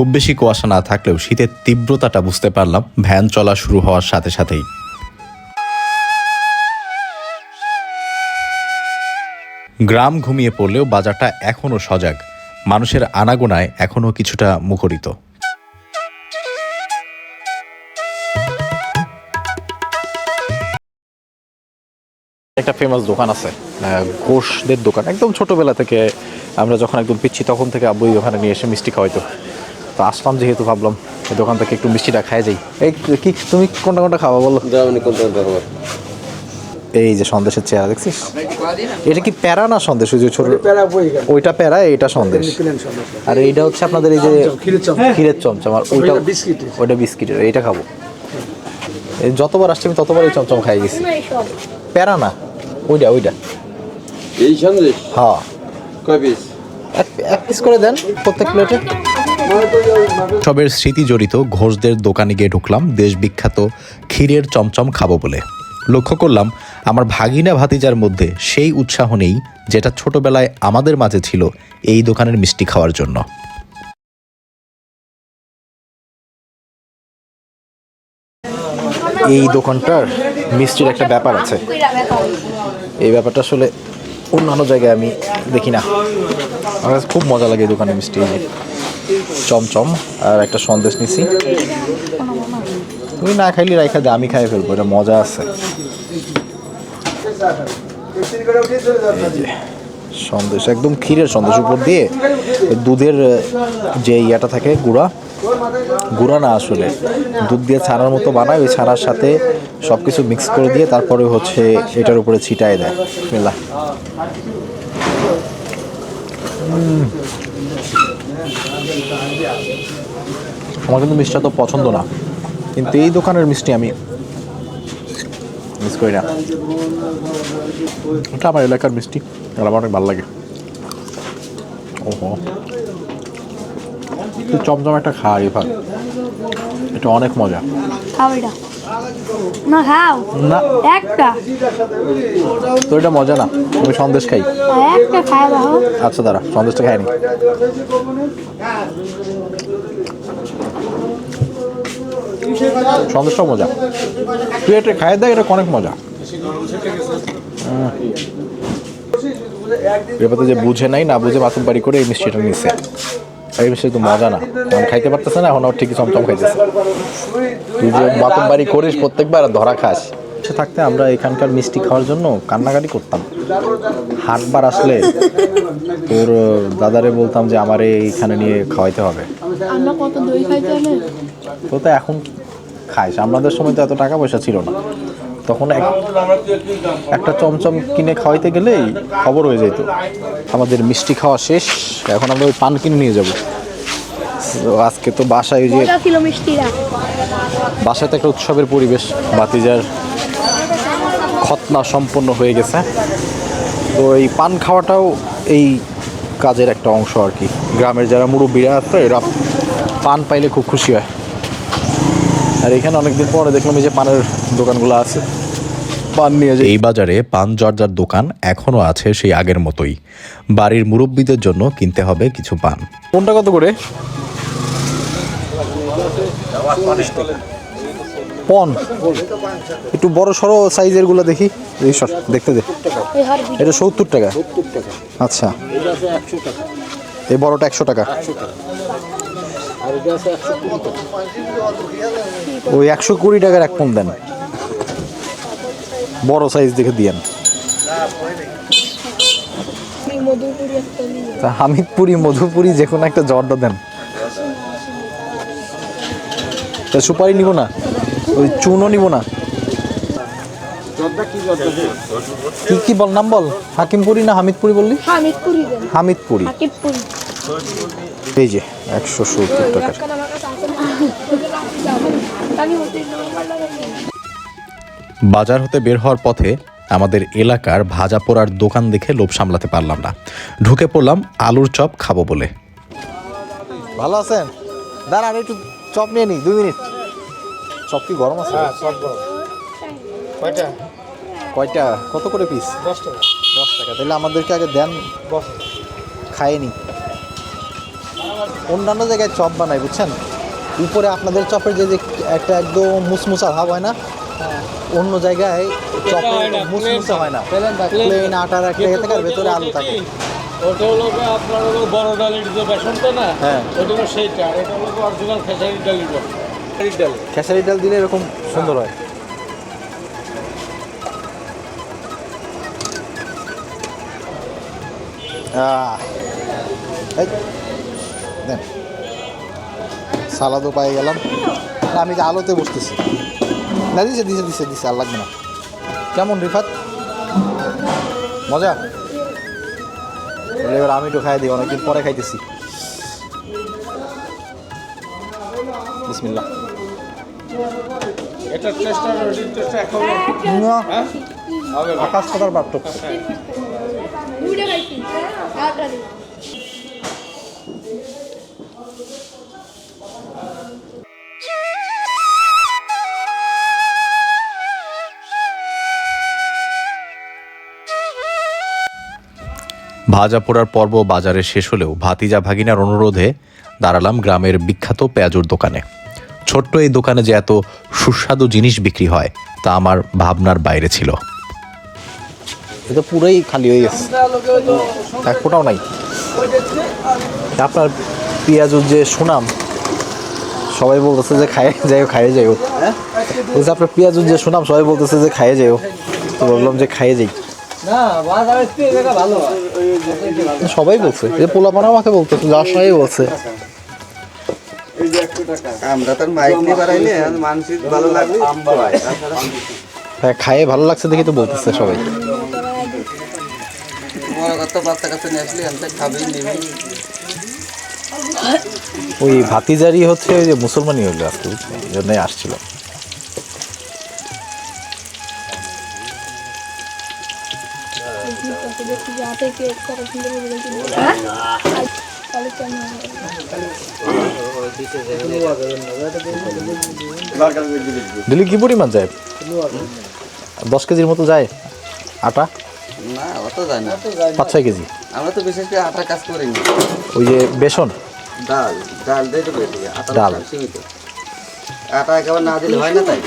খুব বেশি কুয়াশা না থাকলেও শীতের তীব্রতাটা বুঝতে পারলাম। ভ্যান চলা শুরু হওয়ার সাথে সাথেই। গ্রাম ঘুমিয়ে পড়লেও বাজারটা এখনও সজাগ। মানুষের আনাগোনায় এখনও কিছুটা মুখরিত। একটা ফেমাস দোকান আছে ঘোষদের দোকান। একদম ছোটবেলা থেকে আমরা যখন একদম পিচ্ছি, তখন থেকে আব্বু ওখানে নিয়ে এসে মিষ্টি খাওয়াইতো। তো আসলাম যেহেতু ভাবলাম এই দোকান থেকে একটু মিষ্টিটা খাই যাই। এই কি তুমি কোনটা কোনটা খাওয়া বলো? এই যে সন্দেশের চেহারা দেখছিস? এটা কি প্যারা না সন্দেশ? ওই যে ছোট ওইটা প্যারা এটা সন্দেশ? আর এইটা হচ্ছে আপনাদের এই যে ক্ষীরের চমচম। আর ওইটা ওইটা বিস্কিটের এইটা খাব। এই যতবার আসছি আমি ততবার এই চমচম খাই গেছি। প্যারা না ওইটা ওইটা। এই সন্দেশ? হ্যাঁ। কয় পিস এক- এক পিস করে দেন প্রত্যেক প্লেটে সবের স্মৃতি জড়িত ঘোষদের দোকানে গিয়ে ঢুকলাম। দেশ বিখ্যাত ক্ষীরের চমচম খাব বলে। লক্ষ্য করলাম, আমার ভাগিনা ভাতিজার মধ্যে সেই উৎসাহ নেই যেটা ছোটবেলায় আমাদের মাঝে ছিল এই দোকানের মিষ্টি খাওয়ার জন্য। এই দোকানটার মিষ্টির একটা ব্যাপার আছে। এই ব্যাপারটা আসলে অন্যান্য জায়গায় আমি দেখি না। আমার খুব মজা লাগে এই দোকানের মিষ্টি। চমচম, আর একটা সন্দেশ নিছি। তুমি না খাইলে রাইখা দে, আমি খাই ফেলব, এটা মজা আছে। সন্দেশ, একদম ক্ষীরের সন্দেশ উপর দিয়ে দুধের যে ইয়াটা থাকে, গুঁড়া। গুঁড়া না আসলে, দুধ দিয়ে ছানার মতো বানায়, ওই ছানার সাথে সব কিছু মিক্স করে দিয়ে তারপরে হচ্ছে এটার উপরে ছিটায় দেয়। মেলা আমার কিন্তু মিষ্টি তো পছন্দ না। কিন্তু এই দোকানের মিষ্টি আমি মিস করি না। এটা আমার এলাকার মিষ্টি আমার অনেক ভালো লাগে। ওহো। চমচম একটা খা এবার এটা অনেক মজা। খাও এটা। না খাও। না। একটা। তো এটা মজা না আমি সন্দেশ খাই। একটা খায় দেখো আচ্ছা দাঁড়া সন্দেশটা খাইনি। সন্দেশটাও মজা। তুই এটা খাই দেখ এটা অনেক মজা। এবার যে বুঝে নাই না বুঝে মাতুম বাড়ি করে এই মিষ্টিটা আর এই মিষ্টি তো মজা না। এখন খাইতে পারতেছে না এখন আর ঠিকই চমচম খাইতেছে। তুই যে মাতুম বাড়ি করিস প্রত্যেকবার ধরা খাস। থাকতে আমরা এখানকার মিষ্টি খাওয়ার জন্য কান্নাকাটি করতাম। হাটবার আসলে তোর দাদারে বলতাম যে আমার এইখানে নিয়ে খাওয়াইতে হবে। আমরা কত দই খাইতে হবে তো তো এখন খাইস। আমাদের সময় তো এত টাকা পয়সা ছিল না। তখন এক একটা চমচম কিনে খাওয়াইতে গেলেই খবর হয়ে যেত আমাদের মিষ্টি খাওয়া শেষ এখন আমরা ওই পান কিনে নিয়ে যাব। আজকে তো বাসায় ওই যে বাসায় তো একটা উৎসবের পরিবেশ বাতিজার খতনা সম্পন্ন হয়ে গেছে। তো এই পান খাওয়াটাও এই কাজের একটা অংশ আর কি। গ্রামের যারা মুরব্বীরা আছে এরা পান পাইলে খুব খুশি হয়। আর এখানে অনেকদিন পরে দেখলাম এই যে পানের দোকানগুলো আছে। পান নিয়ে যাই এই বাজারে পান জর্জার দোকান এখনও আছে সেই আগের মতোই। বাড়ির মুরব্বীদের জন্য কিনতে হবে কিছু পান। কোনটা কত করে? পন। একটু বড় সড়ো সাইজেরগুলো দেখি। এই সর দেখতে দে। এটা সত্তর টাকা। আচ্ছা। এই বড়টা একশো টাকা। ওই একশো কুড়ি টাকার এক পম দেন। বড় সাইজ দেখে দিয়েন। হামিদপুরি মধুপুরি যে কোনো একটা জর্দা দেন। তা সুপারি নিব না? ওই চুনও নিব না? কি কি বল নাম বল। হাকিমপুরি না হামিদপুরি বললি? হামিদপুরি হামিদপুরি। হাকিবপুরি এই যে একশো সত্তর টাকার। বাজার হতে বের হওয়ার পথে আমাদের এলাকার ভাজা পোড়ার দোকান দেখে লোভ সামলাতে পারলাম না। ঢুকে পড়লাম আলুর চপ খাব বলে। ভালো আছেন? দাঁড়ান একটু চপ নিয়ে নি দুই মিনিট। চপ কি গরম আছে? কয়টা? কয়টা? কত করে পিস দশ টাকা। দশ টাকা। তাহলে আমাদেরকে আগে দেন। খাইনি অন্যান্য জায়গায় চপ বানায় বুঝছেন? উপরে আপনাদের চপের যে যে একটা একদম মুসমুসা ভাব হয় না? অন্য জায়গায় চপে মুসমুসা হয় না। প্লেন একটা ইয়ে থাকে আর ভেতরে আলু থাকে। ওটা হলো আপনার হলো বড় ডালের যে বেসনটা না হ্যাঁ। ওটা হলো সেইটা আর এটা হলো অরিজিনাল খেসারির ডালের বেসন ডাল। খেসারি ডাল দিলে এরকম সুন্দর হয়। এই, দেন। সালাদও পাই গেলাম। না আমি যে আলোতে বসতেছি। না দিছে দিছে দিছে দিছে আর লাগবে না। কেমন রিফাত? মজা? এবার আমি একটু খাই দিই অনেকদিন পরে খাইতেছি। এটা এখন না। না। আকাশ পাতার পার্থক্য ভাজা পোড়ার পর্ব বাজারে শেষ হলেও ভাতিজা ভাগিনার অনুরোধে দাঁড়ালাম গ্রামের বিখ্যাত পেঁয়াজুর দোকানে। ছোট্ট এই দোকানে যে এত সুস্বাদু জিনিস বিক্রি হয় তা আমার ভাবনার বাইরে ছিল। এটা পুরোই খালি হয়ে গেছে। এক ফোটাও নাই। আপনার পেঁয়াজুর যে সুনাম সবাই বলতেছে যে খায় যাই খাইয়ে যাইও। বলছে আপনার পেঁয়াজুর যে সুনাম সবাই বলতেছে যে খাইয়ে যাইও। তো বললাম যে খাইয়ে যাই। সবাই বলছে যে পোলাপানা আমাকে বলতেছে যাওয়ার সময় বলছে। আমরা তার মাইক নিয়ে বাড়াইলে মানসিক ভালো লাগবে হ্যাঁ খাইয়ে ভালো লাগছে দেখি তো বলতেছে সবাই। বড় কত বাচ্চা কাছে নিয়ে আসলে আমি খাবেই নেবেই ওই ভাতিজারি হচ্ছে ওই যে মুসলমানই হইল আজকে এই জন্যই আসছিল। দিল্লি কি পরিমাণ যায়? দশ কেজির মতো যায় আটা? না অত যায় না। পাঁচ ছয় কেজি? আমরা তো বিশেষ করে আটা কাজ করিনি ওই যে বেসন? ডাল ডাল দিয়ে তো আটা ডাল। ডাল আটা একেবারে না দিলে হয় না তাই?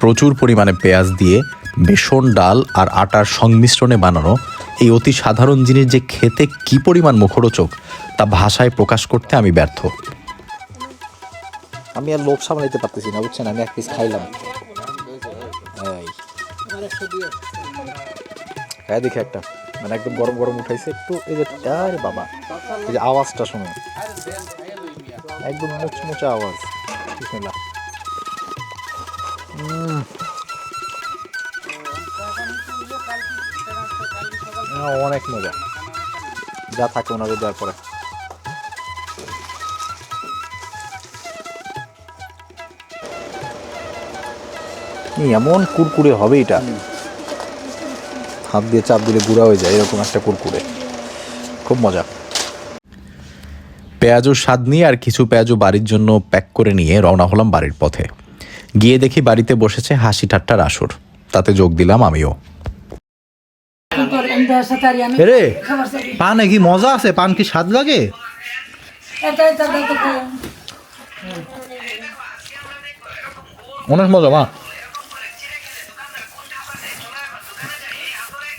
প্রচুর পরিমাণে পেঁয়াজ দিয়ে বেসন, ডাল আর আটার সংমিশ্রণে বানানো এই অতি সাধারণ জিনিস যে খেতে কি পরিমাণ মুখরোচক, তা ভাষায় প্রকাশ করতে আমি ব্যর্থ আমি আর লোভ সামলাইতে পারতেছি না, বুঝছেন আমি এক পিস খাইলাম। হ্যাঁ দেখে একটা। মানে একদম গরম গরম উঠাইছে একটু। এই যে আরে বাবা এই যে আওয়াজটা শুনুন একদম মুচমুচা আওয়াজ। বিসমিল্লাহ। না, অনেক মজা। যা থাকে ওনাদের দেওয়ার পরে। এমন কুরকুরে হবে এটা? হাত দিয়ে চাপ দিলে গুঁড়া হয়ে যায় এরকম একটা কুরকুরে। খুব মজা। পেঁয়াজু স্বাদ নিয়ে আর কিছু পেঁয়াজু বাড়ির জন্য প্যাক করে নিয়ে রওনা হলাম বাড়ির পথে। গিয়ে দেখি বাড়িতে বসেছে হাসি ঠাট্টার আসর। তাতে যোগ দিলাম আমিও। রে পানে কি মজা আছে? পান কি স্বাদ লাগে? অনেক মজা মা।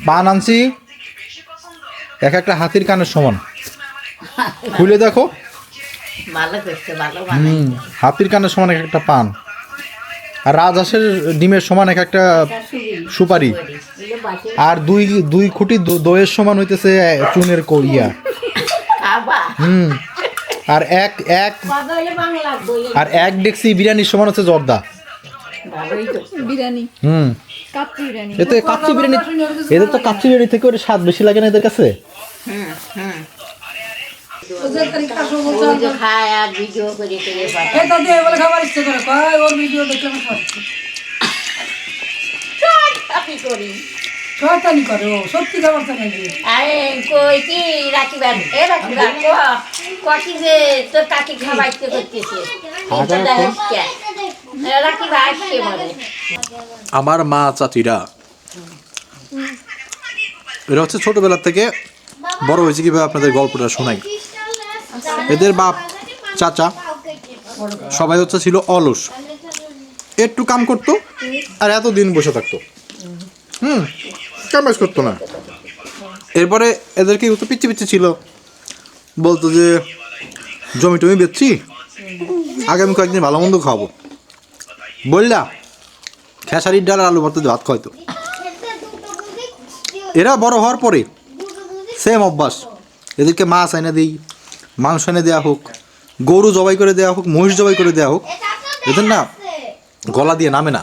পান আনছি। এক একটা হাতির কানের সমান। খুলে দেখো। হুম হাতির কানের সমান এক একটা পান। আর রাজহাঁসের ডিমের সমান এক একটা সুপারি। আর দুই দুই খুঁটি দইয়ের সমান হইতেছে চুনের করিয়া হুম আর এক এক আর এক ডেক্সি বিরিয়ানির সমান হচ্ছে জর্দা। হুম। এতে কাচ্চি বিরিয়ানি এদের তো কাচ্চি বিরিয়ানি থেকে ওর স্বাদ বেশি লাগে না এদের কাছে? শয়তানি করে। সত্যি খাবার তো নাকি আরে কই কি রাখিবার? এ রাখিবার ক? কটি যে তোর কাকি খাওয়াইতে করতেছে? আমার মা চাচিরা, এরা হচ্ছে ছোটবেলা থেকে বড় হয়েছে কীভাবে আপনাদের গল্পটা শোনাই। এদের বাপ চাচা, সবাই হচ্ছে ছিল অলস। একটু কাম করতো আর এত দিন বসে থাকতো। হুম, কাম কাজ করতো না। এরপরে এদেরকে তো পিচ্ছি পিচ্ছি ছিল। বলতো যে, জমি টমি বেচছি, আগামী কয়েকদিন ভালো মন্দ খাওয়াবো। বললা খেসারির ডাল আলু ভর্তা ভাত খাইতো এরা বড় হওয়ার পরে সেম অভ্যাস। এদেরকে মাছ এনে দিই, মাংস এনে দেওয়া হোক, গরু জবাই করে দেওয়া হোক, মহিষ জবাই করে দেওয়া হোক, এদের না গলা দিয়ে নামে না।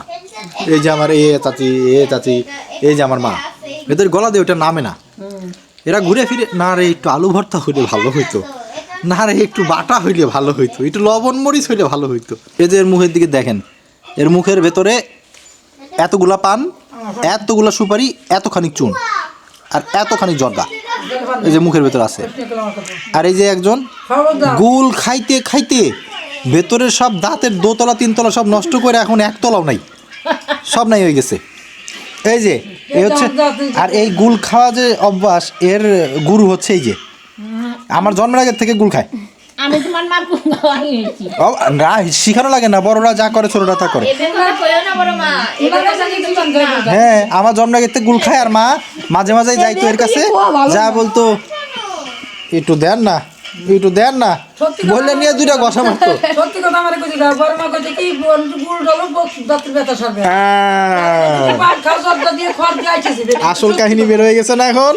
এই যে আমার এ চাচি এ চাচি, এই যে আমার মা, এদের গলা দিয়ে ওটা নামে না। এরা ঘুরে ফিরে, না রে, একটু আলু ভর্তা হইলে ভালো হইতো। না রে, একটু বাটা হইলে ভালো হইতো। একটু লবণ মরিচ হইলে ভালো হইতো। এদের মুখের দিকে দেখেন এর মুখের ভেতরে এতগুলা পান এতগুলা সুপারি এতখানি চুন আর এতখানি জর্দা। এই যে মুখের ভেতরে আছে। আর এই যে একজন গুল খাইতে খাইতে ভেতরের সব দাঁতের দোতলা তিনতলা সব নষ্ট করে এখন একতলাও নাই। সব নাই হয়ে গেছে। এই যে এই হচ্ছে আর এই গুল খাওয়া যে অভ্যাস এর গুরু হচ্ছে এই যে। আমার জন্মের আগের থেকে গুল খায়। আমি তোমার মা খাওয়াইছি ও, না শিখানো লাগে না বড়রা যা করে ছোটরা তা করে। হ্যাঁ। আমার আগের থেকে গুল খায় আর মা মাঝে মাঝে যাইতো এর কাছে। যা বলতো একটু দেন না একটু দেন না। বললে নিয়ে দুইটা গসা মারতো। সত্যি কথা আমার কইছি না বড় মা কইছে কি গুড় ডলো দাঁতের ব্যথা সারবে। আইতেছি আসল কাহিনী বের হয়ে গেছে না এখন?